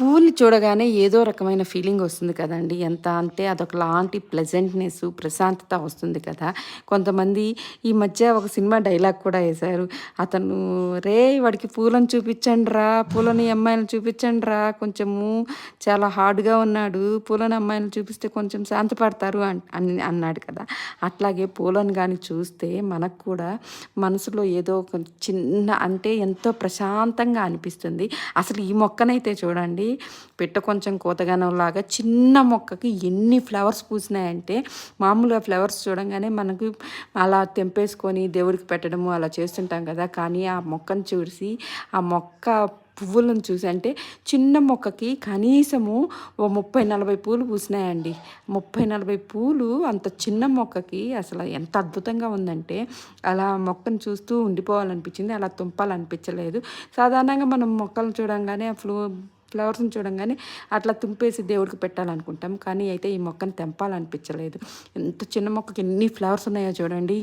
పూలు చూడగానే ఏదో రకమైన ఫీలింగ్ వస్తుంది కదండి. ఎంత అంటే అదొక లాంటి ప్లెజెంట్నెస్ ప్రశాంతత వస్తుంది కదా. కొంతమంది ఈ మధ్య ఒక సినిమా డైలాగ్ కూడా వేశారు. అతను రే వాడికి పూలను చూపించండి రా పూలని అమ్మాయిలను చూపించండి రా కొంచెము చాలా హార్డ్గా ఉన్నాడు పూలని అమ్మాయిలను చూపిస్తే కొంచెం శాంతపడతారు అన్- అని అన్నాడు కదా. అట్లాగే పూలను కానీ చూస్తే మనకు కూడా మనసులో ఏదో ఒక చిన్న అంటే ఎంతో ప్రశాంతంగా అనిపిస్తుంది. అసలు ఈ మొక్కనైతే చూడండి పిట్ట కొంచెం కోతగానంలాగా చిన్న మొక్కకి ఎన్ని ఫ్లవర్స్ పూసినాయంటే మామూలుగా ఫ్లవర్స్ చూడంగానే మనకు అలా తెంపేసుకొని దేవుడికి పెట్టడము అలా చేస్తుంటాం కదా. కానీ ఆ మొక్కను చూసి ఆ మొక్క పువ్వులను చూసి అంటే చిన్న మొక్కకి కనీసము ఓ ముప్పై నలభై పూలు పూసినాయండి. ముప్పై నలభై పూలు అంత చిన్న మొక్కకి అసలు ఎంత అద్భుతంగా ఉందంటే అలా మొక్కను చూస్తూ ఉండిపోవాలనిపించింది. అలా తుంపాలనిపించలేదు. సాధారణంగా మనం మొక్కలను చూడంగానే ఫ్లూ ఫ్లవర్స్ని చూడంగానే అట్లా తుంపేసి దేవుడికి పెట్టాలనుకుంటాం. కానీ అయితే ఈ మొక్కను తెంపాలనిపించలేదు. ఎంత చిన్న మొక్కకి ఎన్ని ఫ్లవర్స్ ఉన్నాయో చూడండి.